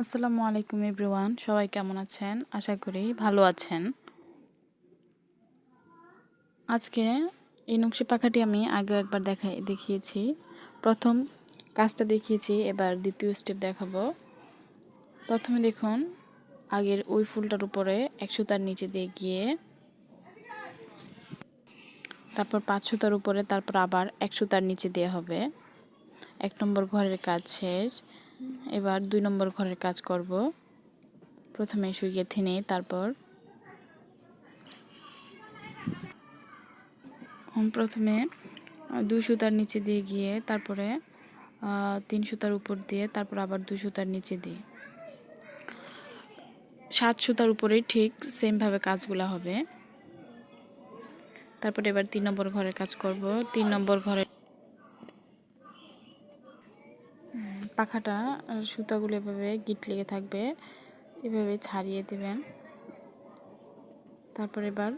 আসসালামু আলাইকুম এভরিওয়ান, সবাই কেমন আছেন? আশা করি ভালো আছেন। আজকে এই নকশি পাখাটি আমি আগে একবার দেখাই দেখিয়েছি। প্রথম কাজটা দেখিয়েছি, এবার দ্বিতীয় স্টেপ দেখাবো। প্রথমে দেখুন, আগের ওই ফুলটার উপরে একশো তার নিচে দিয়ে গিয়ে, তারপর পাঁচশো তার উপরে, তারপর আবার একশো তার নিচে দেওয়া হবে। এক নম্বর ঘরের কাজ শেষ। এবার দুই নম্বর ঘরের কাজ করব। প্রথমে সুই গেঁথে নিই তারপর প্রথমে দুই সুতার নিচে দিয়ে গিয়ে, তারপরে তিন সুতার উপর দিয়ে, তারপর আবার দুই সুতার নিচে দিয়ে। সাত সুতার উপরেই ঠিক সেমভাবে কাজগুলো হবে। তারপরে এবার তিন নম্বর ঘরের কাজ করব। তিন নম্বর ঘরে পাখাটা সুতাগুলো এভাবে গিট লেগে থাকবে, এভাবে ছাড়িয়ে দেবেন। তারপর এবার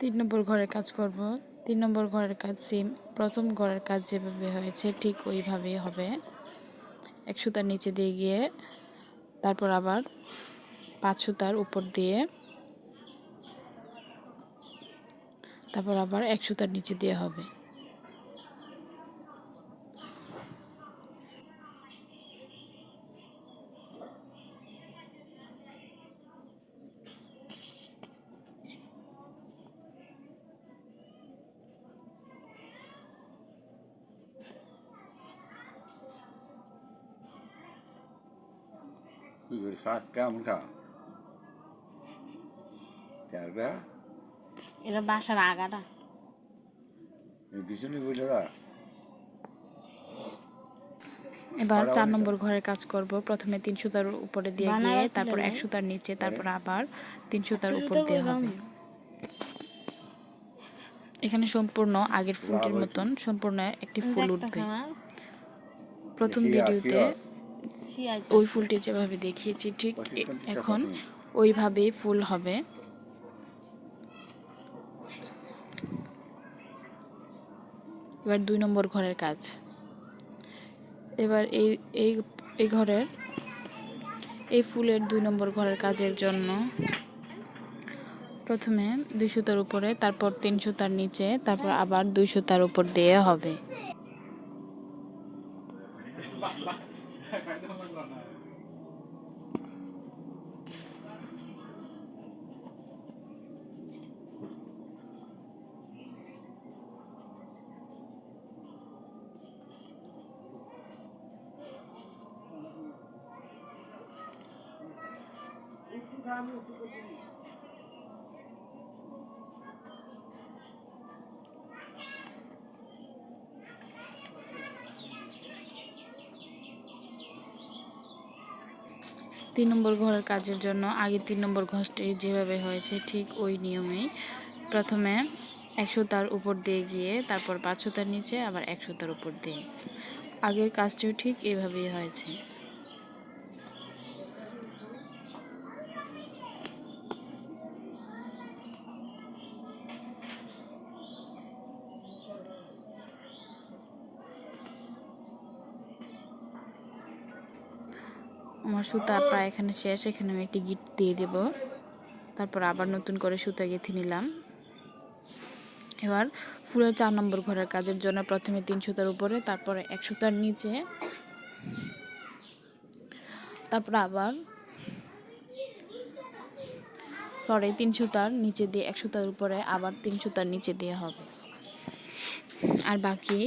তিন নম্বর ঘরের কাজ করব। তিন নম্বর ঘরের কাজ সেম প্রথম ঘরের কাজ যেভাবে হয়েছে ঠিক ওইভাবেই হবে। এক সুতার নিচে দিয়ে গিয়ে, তারপর আবার পাঁচ সুতার উপর দিয়ে, তারপর আবার এক সুতার নিচে দিয়ে হবে। কেমন খা চারটা এটা বাসার আগাটা পিছনে বইলে দা এবার চার নম্বর ঘরের কাজ করব। প্রথমে তিন সুতার উপরে দিয়ে গিয়ে তারপর এক সুতার নিচে তারপর আবার তিন সুতার উপর দিয়ে হবে। এখানে সম্পূর্ণ আগের ফুলটির মতন সম্পূর্ণ একটি ফুল উঠবে। প্রথম ভিডিওতে ওই ফুলটি যেভাবে দেখিয়েছি ঠিক এখন ওইভাবেই ফুল হবে। এবার দুই নম্বর ঘরের কাজ। এবার এই এই এই ঘরের এই ফুলের দুই নম্বর ঘরের কাজের জন্য প্রথমে দুই সুতার উপরে তারপর তিন সুতার নিচে তারপর আবার দুই সুতার উপর দিয়ে হবে। তিন নম্বর ঘরের কাজের জন্য আগে তিন নম্বর ঘরটি যেভাবে হয়েছে ঠিক ওই নিয়মেই। প্রথমে একশো তার উপর দিয়ে গিয়ে, তারপর পাঁচশো তার নিচে, আবার একশো তার উপর দিয়ে। আগের কাজটিও ঠিক এভাবেই হয়েছে। আমার সুতা প্রায় এখানে শেষ, এখানে আমি একটি গিট দিয়ে দেব। তারপর আবার নতুন করে সুতা গেঁথে নিলাম। এবার ফুলের চার নম্বর ঘরের কাজের জন্য প্রথমে তিন সুতার উপরে, তারপরে এক সুতার নিচে। তারপর আবার সরি তিন সুতার নিচে দিয়ে, এক সুতার উপরে আবার তিন সুতার নিচে দিয়ে হবে। আর বাকি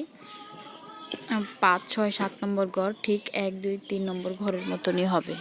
পাঁচ ছয় সাত নম্বর ঘর ঠিক এক দুই তিন নম্বর ঘরের মতনই হবে।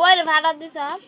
What if I of this up.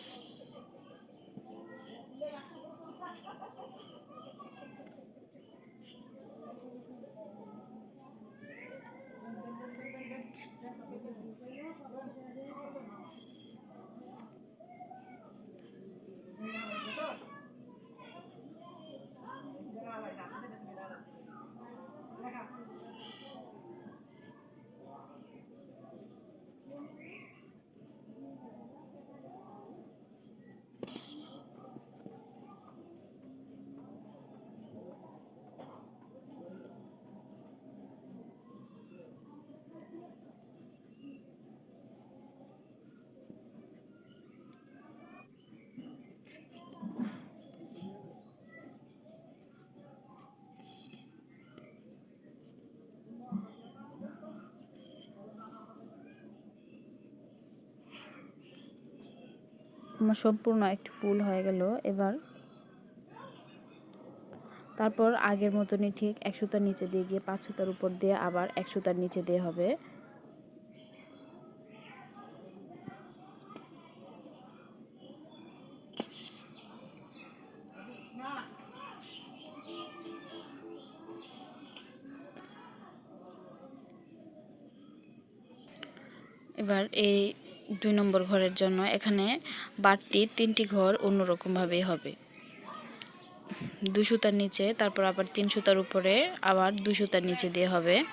আমার সম্পূর্ণ একটি ফুল হয়ে গেল এবার। তারপর আগের মতনই ঠিক এক সুতার নিচে দিয়ে গিয়ে পাঁচ সুতার উপর দিয়ে আবার এক সুতার নিচে দিয়ে হবে। এবার এই দুই নম্বর ঘরের জন্য এখানে বাড়তি তিনটি ঘর অন্যরকমভাবেই হবে। দুই সুতার নিচে, তারপর আবার তিন সুতার উপরে আবার দুই সুতার নিচে দিয়ে হবে।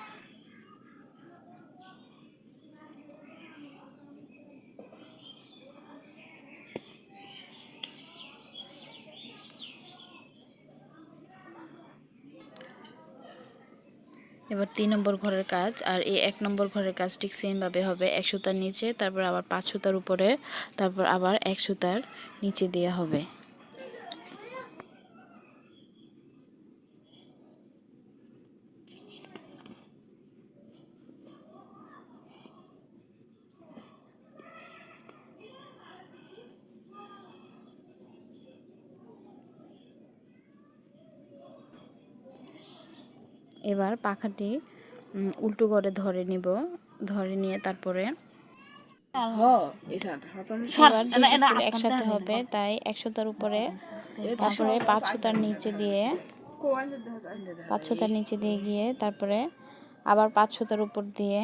তিন নম্বর ঘরের কাজ আর এই এক নম্বর ঘরের কাজ ঠিক সেমভাবে হবে। এক সুতার নিচে, তারপর আবার পাঁচ সুতার উপরে, তারপর আবার এক সুতার নিচে দেওয়া হবে। এবার পাখাটি উল্টো করে ধরে নিব। ধরে নিয়ে তারপরে একসাথে হবে তাই একশোটার উপরে তারপরে পাঁচ সুতার নিচে দিয়ে পাঁচ সুতার নিচে দিয়ে গিয়ে তারপরে আবার পাঁচ সুতার উপর দিয়ে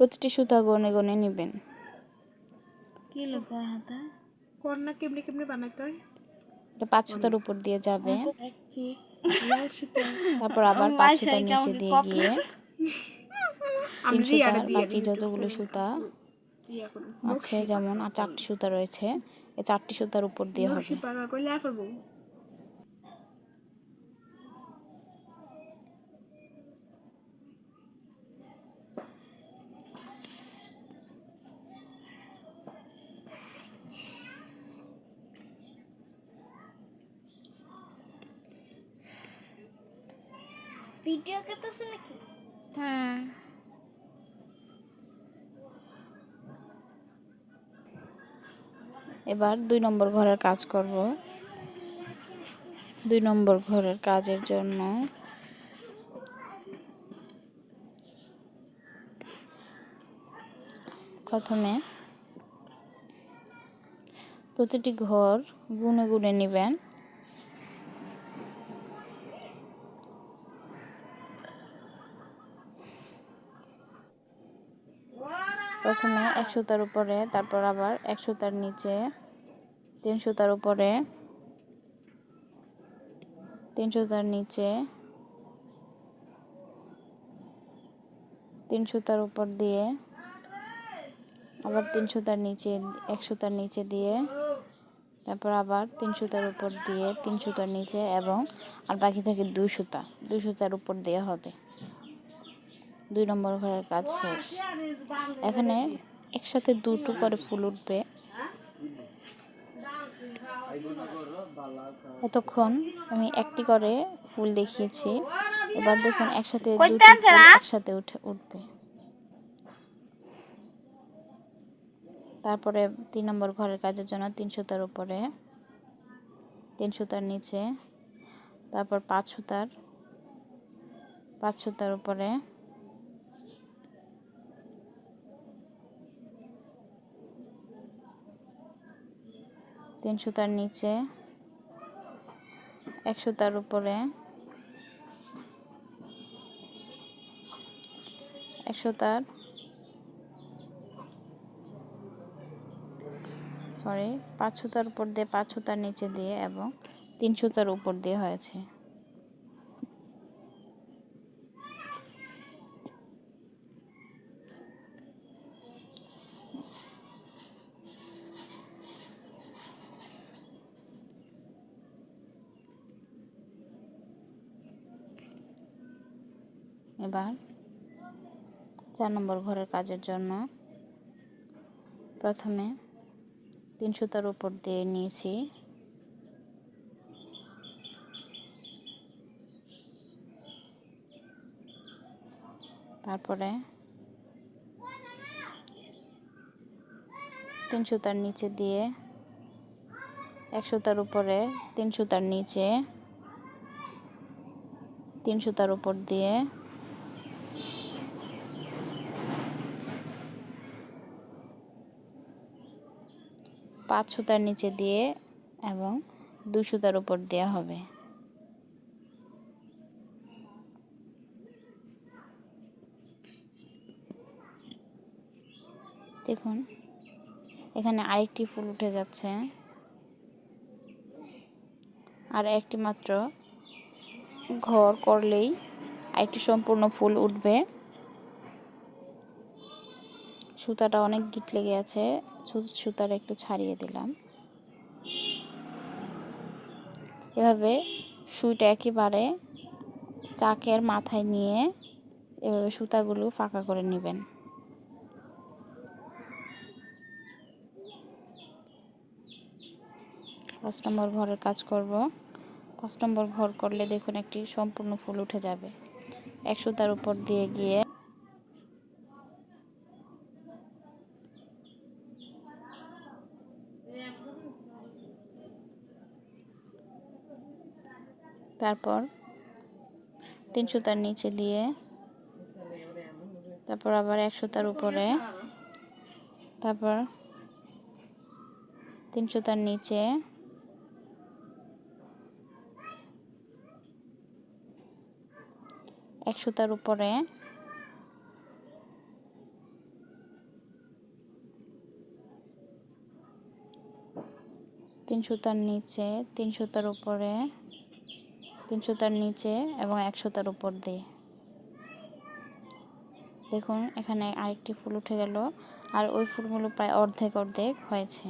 প্রতিটি সুতা গনে গনে নেবেন। কি লেখা হাতে? কর্না কেমনি কেমনি বানাইতে হয়? এটা পাঁচ সুতার উপর দিয়ে যাবে। তারপর আবার পাশে পাঁচ নিচে দিয়ে গিয়ে আমি তিন সুতা বাকি যতগুলো সুতা আছে যেমন আর চারটি সুতা রয়েছে এই চারটি সুতার উপর দিয়ে হবে করতেছে নাকি? হ্যাঁ। এবার দুই নম্বর ঘরের কাজ করব। দুই নম্বর ঘরের কাজের জন্য প্রথমে প্রতিটি ঘর গুনে গুনে নেবেন। প্রথমে এক সুতার উপরে, তারপর আবার এক সুতার নিচে, তিন সুতার উপরে, তিন সুতার নিচে, তিন সুতার উপর দিয়ে, আবার তিন সুতার নিচে, এক সুতার নিচে দিয়ে, তারপর আবার তিন সুতার উপর দিয়ে, তিন সুতার নিচে এবং আর বাকি থাকে দুই সুতা। দুই সুতার উপর দেওয়া হবে। দুই নম্বর ঘরের কাজ শেষ। এখানে একসাথে দুটো করে ফুল উঠবে। এতক্ষণ আমি একটি করে ফুল দেখিয়েছি। এবার দেখুন একসাথে দুটি ফুল একসাথে উঠে উঠবে। তারপরে তিন নম্বর ঘরের কাজের জন্য তিন সুতার উপরে তিন সুতার নিচে তারপর পাঁচ সুতার পাঁচ সুতার উপরে তিন সুতার নিচে এক সুতার উপরে এক সুতার সরি পাঁচ সুতার উপর দিয়ে পাঁচ সুতার নিচে দিয়ে এবং তিন সুতার উপর দিয়ে হয়েছে। এবার চার নম্বর ঘরের কাজের জন্য প্রথমে তিন সুতার উপর দিয়ে নিয়েছি। তারপরে তিন সুতার নিচে দিয়ে এক সুতার উপরে তিন সুতার নিচে তিন সুতার উপর দিয়ে পাঁচ সুতার নিচে দিয়ে এবং দুই সুতার উপর দেওয়া হবে। দেখুন, এখানে আরেকটি ফুল উঠে যাচ্ছে। আর একটি মাত্র ঘর করলেই আরেকটি সম্পূর্ণ ফুল উঠবে। সুতাটা অনেক গিট লেগে আছে সুতাটা একটু ছাড়িয়ে দিলাম। এভাবে সুইটা একেবারে চাকের মাথায় নিয়ে এভাবে সুতাগুলো ফাঁকা করে নেবেন। পাঁচ নম্বর ঘরের কাজ করব। পাঁচ নম্বর ঘর করলে দেখুন একটি সম্পূর্ণ ফুল উঠে যাবে। এক সুতার উপর দিয়ে গিয়ে তারপর তিন সুতার নিচে দিয়ে তারপর আবার এক সুতার উপরে তারপর তিন সুতার নিচে এক সুতার উপরে তিন সুতার নিচে তিন সুতার উপরে তিন সুতার নিচে এবং এক সুতার উপর দিয়ে। দেখুন, এখানে আরেকটি ফুল উঠে গেল। আর ওই ফুলগুলো প্রায় অর্ধেক অর্ধেক হয়েছে।